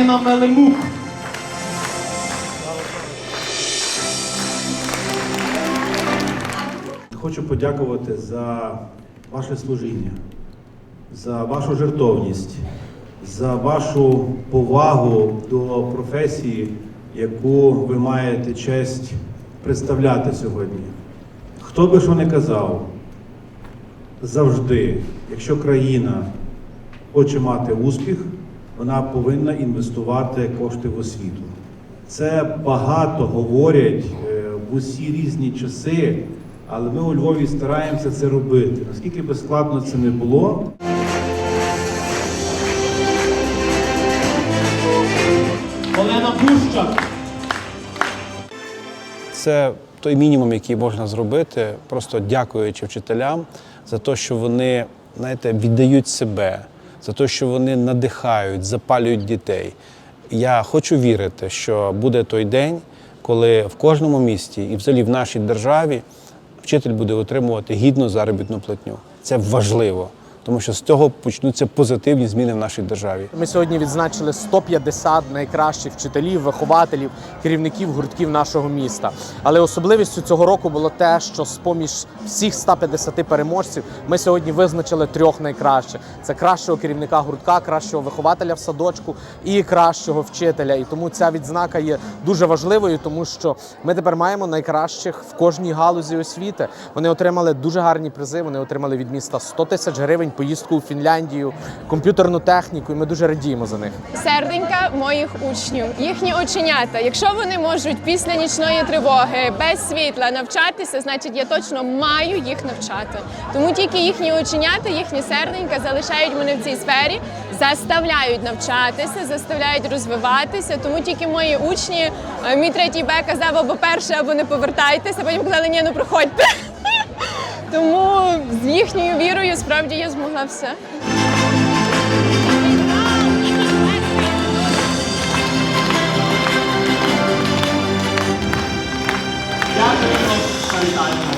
Ірина Мелемук. Хочу подякувати за ваше служіння, за вашу жертовність, за вашу повагу до професії, яку ви маєте честь представляти сьогодні. Хто би що не казав, завжди, якщо країна хоче мати успіх, вона повинна інвестувати кошти в освіту. Це багато говорять е, в усі різні часи, але ми у Львові стараємося це робити. Наскільки би складно це не було, Олена Бущак. Це той мінімум, який можна зробити, просто дякуючи вчителям за те, що вони знаєте, віддають себе, за те, що вони надихають, запалюють дітей. Я хочу вірити, що буде той день, коли в кожному місті і взагалі в нашій державі вчитель буде отримувати гідну заробітну платню. Це важливо, тому що з цього почнуться позитивні зміни в нашій державі. Ми сьогодні відзначили 150 найкращих вчителів, вихователів, керівників гуртків нашого міста. Але особливістю цього року було те, що з поміж всіх 150 переможців ми сьогодні визначили трьох найкращих: це кращого керівника гуртка, кращого вихователя в садочку і кращого вчителя. І тому ця відзнака є дуже важливою, тому що ми тепер маємо найкращих в кожній галузі освіти. Вони отримали дуже гарні призи. Вони отримали від міста 100 тисяч гривень, поїздку у Фінляндію, комп'ютерну техніку. І ми дуже радіємо за них. серденька моїх учнів, їхні оченята. Якщо вони можуть після нічної тривоги без світла навчатися, значить я точно маю їх навчати. Тому тільки їхні оченята, їхні серденька залишають мене в цій сфері, заставляють навчатися, заставляють розвиватися. Тому тільки мої учні, е, мій третій Б казав або перше, або не повертайтеся. Потім казали, ні, ну проходьте. Тому їхньою вірою справді я змогла все. Дякую.